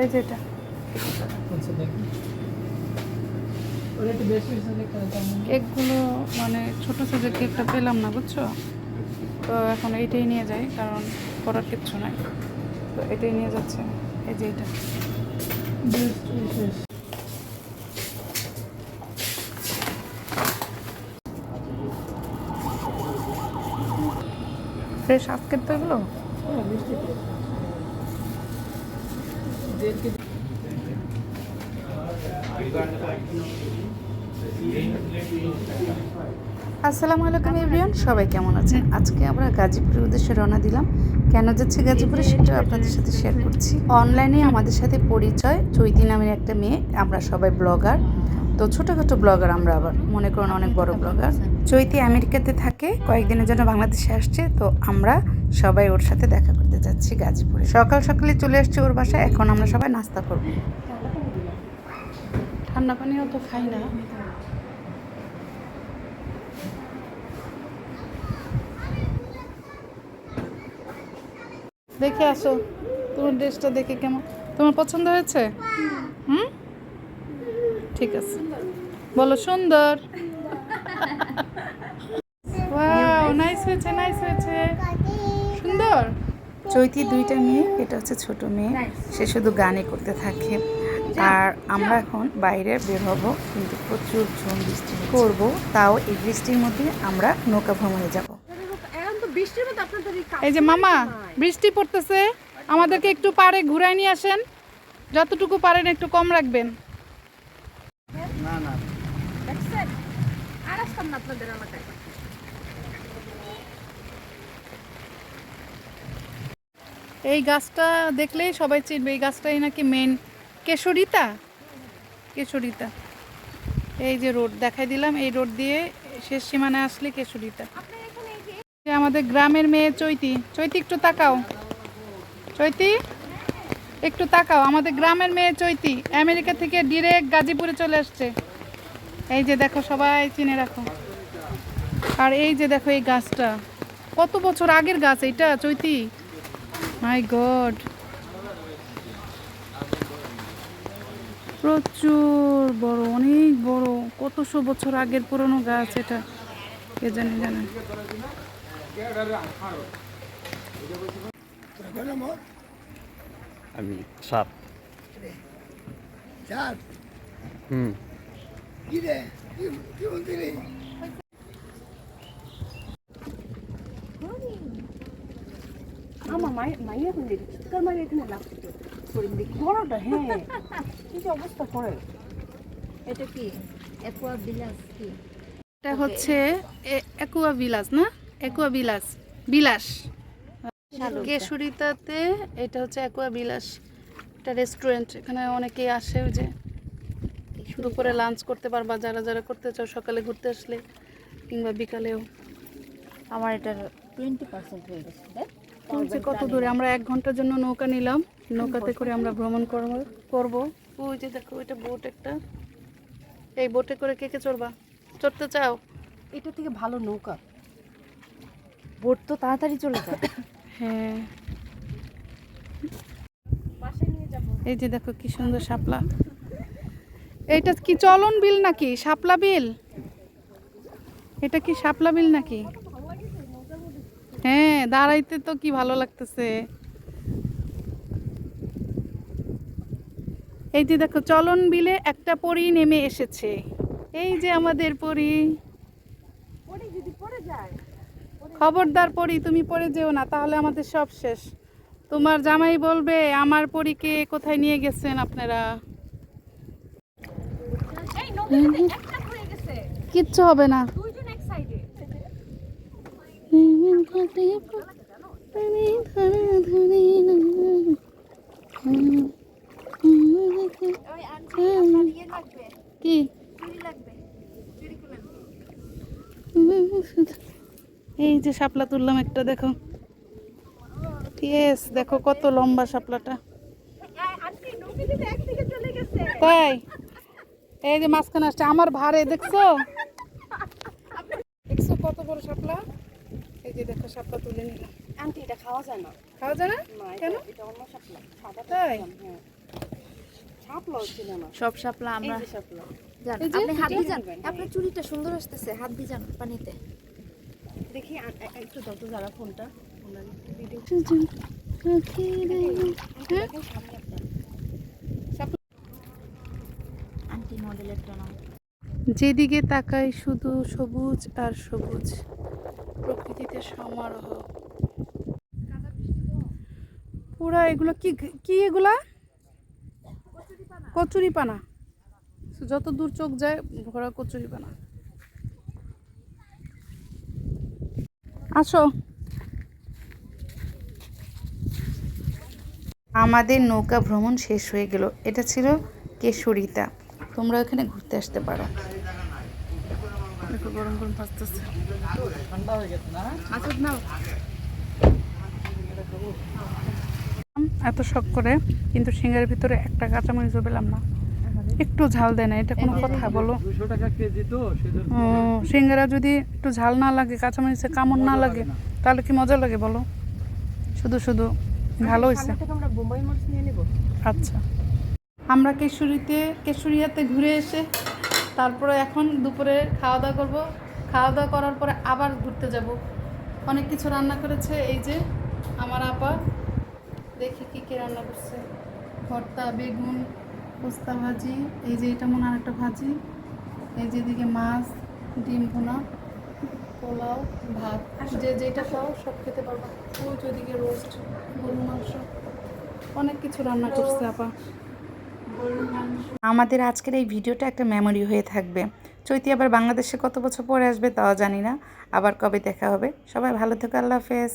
এই যেটা আচ্ছা তেমন কেকগুলো মানে ছোটো সাইজের কেকটা পেলাম না বুঝছ? তো এখন এইটাই নিয়ে যাই কারণ করার কিচ্ছু নাই। তো এটাই নিয়ে যাচ্ছে এই যে এটা। ফ্রেশ আজকের তো এগুলো? হ্যাঁ মিষ্টি তো দেড় কেজি আসসালামু আলাইকুম এভরিওয়ান সবাই কেমন আছেন? আজকে আমরা গাজীপুরের উদ্দেশ্যে রওনা দিলাম। কেন যাচ্ছে গাজীপুরে সেটাও আপনাদের সাথে শেয়ার করছি। অনলাইনে আমাদের সাথে পরিচয় চৈতি নামের একটা মেয়ে আমরা সবাই ব্লগার তো ছোটোখাটো ব্লগার আমরা আবার মনে করুন অনেক বড় ব্লগার চৈতি আমেরিকাতে থাকে কয়েকদিনের জন্য বাংলাদেশে আসছে তো আমরা সবাই ওর সাথে দেখা করতে যাচ্ছি গাজীপুরে। সকাল সকালে চলে আসছি ওর বাসায় এখন আমরা সবাই নাস্তা করব। ঠান্ডা পানিও তো খাই না। দেখে আসো। তোমার ড্রেসটা দেখে কেমন? তোমার পছন্দ হয়েছে? হুম? ঠিক আছে। বলো, সুন্দর। ওয়াও নাইস হয়েছে নাইস হয়েছে। সুন্দর? চৈতি দুইটা মেয়ে, এটা হচ্ছে ছোট মেয়ে। সে শুধু গানে করতে থাকে। আর আমরা এখন বাইরে বের হব, কিন্তু প্রচুর ঝুম বৃষ্টি করব, তাও এই বৃষ্টির মধ্যে আমরা নৌকা ভ্রমণে যাব এখন তো বৃষ্টির মধ্যে আপনাদের এই যে মামা বৃষ্টি পড়তেছে। আমাদেরকে একটু পারে ঘুরাই নিয়ে আসেন। যতটুকু পারেন একটু কম রাখবেন। দেখছেন? আর আসতাম না আপনাদের এলাকায় এই গাছটা দেখলেই সবাই চিনবে এই গাছটাই নাকি মেন কেশরিতা? কেশরিতা। এই যে রোড দেখাই দিলাম এই রোড দিয়ে শেষ সীমানায় আসলে কেশরিতা। আমাদের গ্রামের মেয়ে চৈতি। চৈতি, একটু তাকাও। চৈতি, একটু তাকাও। আমাদের গ্রামের মেয়ে চৈতি আমেরিকা থেকে ডিরেক্ট গাজীপুরে চলে আসছে। এই যে দেখো, সবাই চিনে রাখো। আর এই যে দেখো এই গাছটা। কত বছর আগের গাছ এইটা চৈতি? মাই গড প্রচুর বড়, অনেক বড়। কতশো বছর আগের পুরনো গাছ এটা? কে জানি, জানে। আমি সাপ হুম বলছিলি আমার মাইয়া কোন দিকে চিৎকার মারি এখানে দেখি বড়টা হ্যাঁ কি অবস্থা করে এটা কি? একোয়া বিলাস কি? এটা হচ্ছে একুয়া বিলাস না? একুয়া বিলাস। বিলাস কেশরিতাতে এটা হচ্ছে একুয়া বিলাস এটা রেস্টুরেন্ট এখানে অনেকেই আসে ওই যে দুপুরে লাঞ্চ করতে পারবা যারা যারা করতে চাও সকালে ঘুরতে আসলে কিংবা বিকালেও। আমার এটার টোয়েন্টি পার্সেন্ট হয়ে গেছে দেখ। কত দূরে? আমরা এক ঘণ্টার জন্য নৌকা নিলাম। নৌকাতে করে আমরা ভ্রমণ করব করব। ওই যে দেখো ওইটা বোট একটা। এই বোটে করে কে কে চড়বা? চড়তে চাও? এটা থেকে ভালো নৌকা। বোট তো তাড়াতাড়ি চলে যায় হ্যাঁ। এই যে দেখো কি সুন্দর শাপলা। এইটা কি চলন বিল নাকি? শাপলা বিল? এটা কি শাপলা বিল নাকি? হ্যাঁ দাঁড়াইতে তো কি ভালো লাগতেছে। এই যে দেখো চলন বিলে একটা পরি নেমে এসেছে। এই যে আমাদের পরি। খবরদার পরি তুমি পড়ে যেও না তাহলে আমাদের সব শেষ। তোমার জামাই বলবে আমার পরীকে কোথায় নিয়ে গেছেন আপনারা? কিচ্ছু হবে না। কি? এই যে শাপলা তুললাম একটা দেখো। ইয়েস দেখো কত লম্বা শাপলাটা। তাই এই যে মাঝখানে আসছে আমার ভারে দেখছ? দেখছ কত বড় শাপলা? এই যে দেখো শাপলা তুলে নিলাম। আন্টি এটা খাওয়া যায় না। খাওয়া যায় না? না, এটা- কেন? এটা অন্য শাপলা। সাদা তাই? হ্যাঁ। সব শাপলা আমরা শাপলা। আপনি হাত দিয়ে যান আপনার চুরিটা সুন্দর আসতেছে হাত দিয়ে যান পানিতে। দেখি একটু যত যারা ফোনটা। যেদিকে তাকাই শুধু সবুজ আর সবুজ। প্রকৃতিতে সমারোহ। পুরা এগুলো কি কি এগুলা? কচুরি পানা যত দূর চোখ যায় ভরা কচুরি পানা আসো আমাদের নৌকা ভ্রমণ শেষ হয়ে গেল। এটা ছিল কেশরিতা। তোমরা এখানে ঘুরতে আসতে পারো। গরম গরম ভাজতেছে। ঠান্ডা হয়ে গেছে না? আচ্ছা নাও এত শখ করে কিন্তু সিঙ্গারের ভিতরে একটা কাঁচামরিচও পেলাম না। একটু ঝাল দেয় না এটা কোনো কথা বলো। ও সিঙ্গারা যদি একটু ঝাল না লাগে কাঁচামরিচে কামড় না লাগে তাহলে কি মজা লাগে বলো? শুধু শুধু ভালো হয়েছে। নিয়ে নেব? আচ্ছা। আমরা কেশরীতে কেশরিয়াতে ঘুরে এসে তারপরে এখন দুপুরে খাওয়া দাওয়া করব। খাওয়া দাওয়া করার পরে আবার ঘুরতে যাব। অনেক কিছু রান্না করেছে এই যে আমার আপা। দেখি কি কি রান্না করছে। ভর্তা বেগুন পোস্তা ভাজি এই যে এটা মনে একটা ভাজি এই যে এদিকে মাছ ডিম ভুনা পোলাও ভাত যে যেটা খাও সব খেতে পারবা। যে ওদিকে রোস্ট গরু মাংস অনেক কিছু রান্না করছে আপা। আমাদের আজকের এই ভিডিওটা একটা মেমোরি হয়ে থাকবে। চৈতি আবার বাংলাদেশে কত বছর পরে আসবে তাও জানি না। আবার কবে দেখা হবে। সবাই ভালো থেকো আল্লাহ হাফেজ।